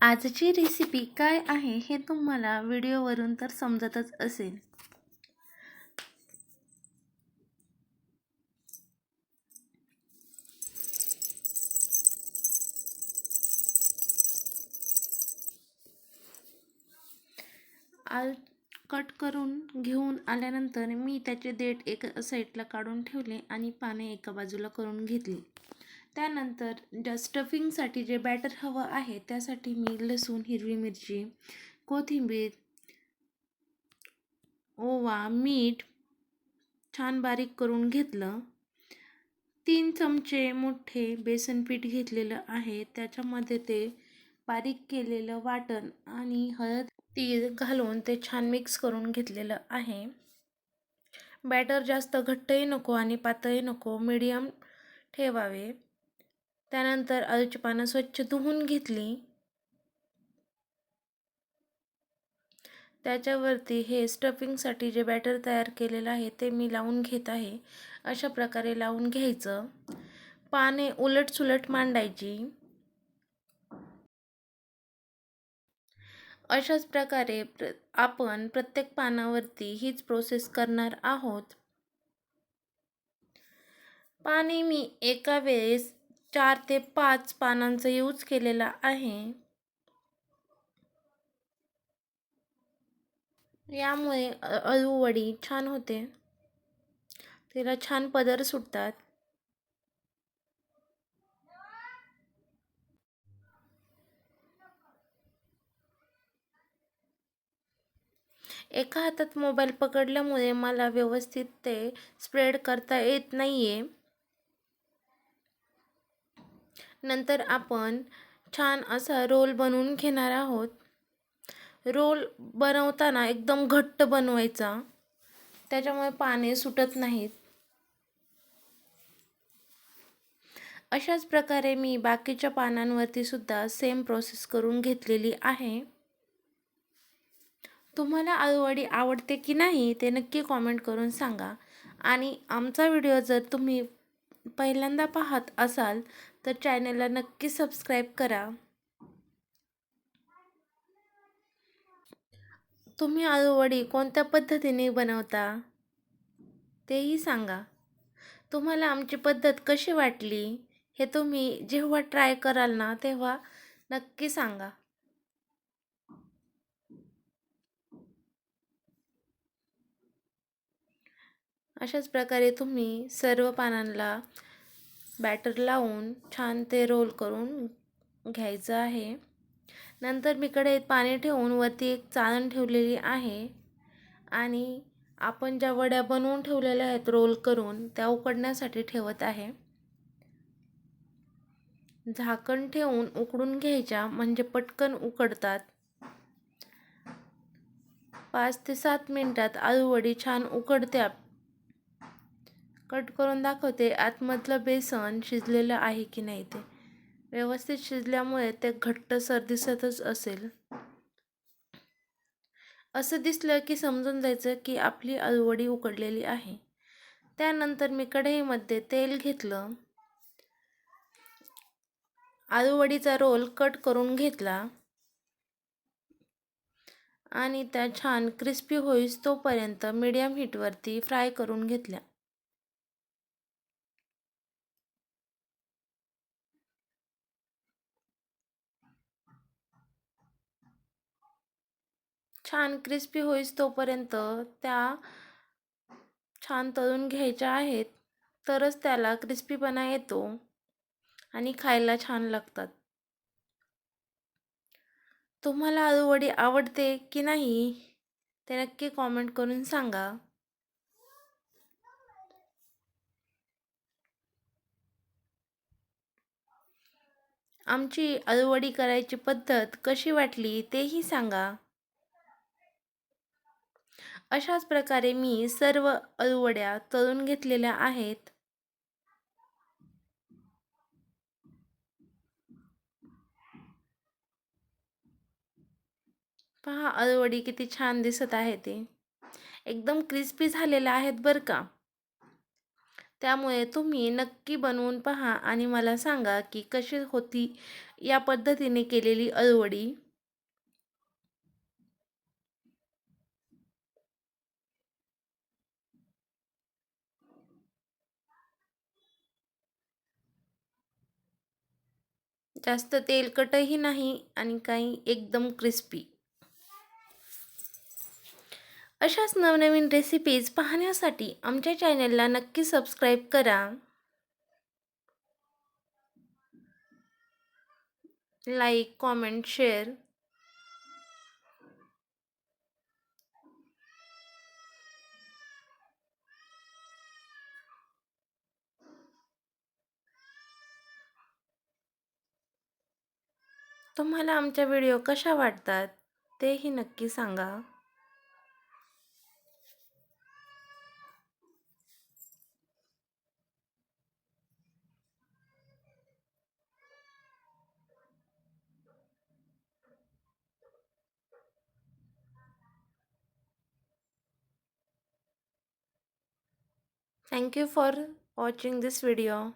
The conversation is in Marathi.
आजची रेसिपी काय आहे हे तुम्हाला व्हिडिओवरून तर समजतच असेल. आल कट करून घेऊन आल्यानंतर मी त्याचे देठ एका साईडला काढून ठेवले आणि पाने एका बाजूला करून घेतली. त्यानंतर ज्या स्टफिंगसाठी जे बॅटर हवं आहे त्यासाठी मी लसूण हिरवी मिरची कोथिंबीर ओवा मीठ छान बारीक करून घेतलं. तीन चमचे मोठे बेसन पीठ घेतलेलं आहे. त्याच्यामध्ये ते बारीक केलेलं वाटण आणि हळद तीळ घालून ते छान मिक्स करून घेतलेलं आहे. बॅटर जास्त घट्टही नको आणि पातळही नको मीडियम ठेवावे. त्यानंतर आळूची पानं स्वच्छ धुवून घेतली. त्याच्यावरती हे स्टफिंगसाठी जे बॅटर तयार केलेलं आहे ते मी लावून घेत आहे. अशा प्रकारे लावून घ्यायचं. पाने उलटसुलट मांडायची. अशाच प्रकारे प्र आपण प्रत्येक पानावरती हीच प्रोसेस करणार आहोत. पाने मी एका वेळेस चार ते पाच पानांचा यूज केलेला आहे. यामुळे अळूवडी छान होते. तिला छान पदर सुटतात. एका हातात मोबाईल पकडल्यामुळे मला व्यवस्थित ते स्प्रेड करता येत नाही आहे नंतर आपण छान असा रोल बनवून घेणार आहोत. रोल बनवताना एकदम घट्ट बनवायचा. त्याच्यामुळे पाने सुटत नाहीत. अशाच प्रकारे मी बाकीच्या पानांवरती सुद्धा सेम प्रोसेस करून घेतलेली आहे. तुम्हाला आळूवडी आवडते की नाही ते नक्की कॉमेंट करून सांगा. आणि आमचा व्हिडिओ जर तुम्ही पहिल्यांदा पाहत असाल तर चॅनलला नक्की सबस्क्राईब करा. तुम्ही आळूवडी कोणत्या पद्धतीने बनवता? तेही सांगा. तुम्हाला आमची पद्धत कशी वाटली हे तुम्ही जेव्हा ट्राय कराल ना तेव्हा नक्की सांगा. अशाच प्रकारे तुम्ही सर्व पानांना बॅटर लावून छान ते रोल करून घ्यायचं आहे. नंतर मी कढईत पाणी ठेवून वरती एक चाळण ठेवलेली आहे. आणि आपण ज्या वड्या बनवून ठेवलेल्या आहेत रोल करून त्या उकडण्यासाठी ठेवत आहे. झाकण ठेवून उकडून घ्यायच्या म्हणजे पटकन उकडतात. पाच ते सात मिनटात आळूवडी छान उकडत्या. कट करून दाखवते आतमधलं बेसन शिजलेलं आहे की नाही ते. व्यवस्थित शिजल्यामुळे ते घट्टसर दिसतच असेल. असं दिसलं की समजून जायचं की आपली अलवडी उकडलेली आहे. त्यानंतर मी कढईमध्ये तेल घेतलं. आलूवडीचा रोल कट करून घेतला. आणि त्या छान क्रिस्पी होईस तोपर्यंत मीडियम हीटवरती फ्राय करून घेतल्या. छान क्रिस्पी होईस तोपर्यंत त्या छान तळून घ्यायच्या आहेत तरच त्याला क्रिस्पीपणा येतो आणि खायला छान लागतात. तुम्हाला आळूवडी आवडते की नाही ते नक्की कॉमेंट करून सांगा. आमची आळूवडी करायची पद्धत कशी वाटली तेही सांगा. अशाच प्रकारे मी सर्व अलवड्या तळून घेतलेल्या आहेत. पहा अलवडी किती छान दिसत आहे ते. एकदम क्रिस्पी झालेल्या आहेत बरं का. त्यामुळे तुम्ही नक्की बनवून पहा आणि मला सांगा की कशी होती या पद्धतीने केलेली अळवडी. जास्त तेलकटही नाही आणि काही एकदम क्रिस्पी अशाच नवनवीन रेसिपीज पाहण्यासाठी आमच्या चॅनलला नक्की सबस्क्राईब करा. लाईक कॉमेंट शेअर तुम्हाला आमच्या व्हिडिओ कशा वाटतात तेही नक्की सांगा Thank you for watching this video.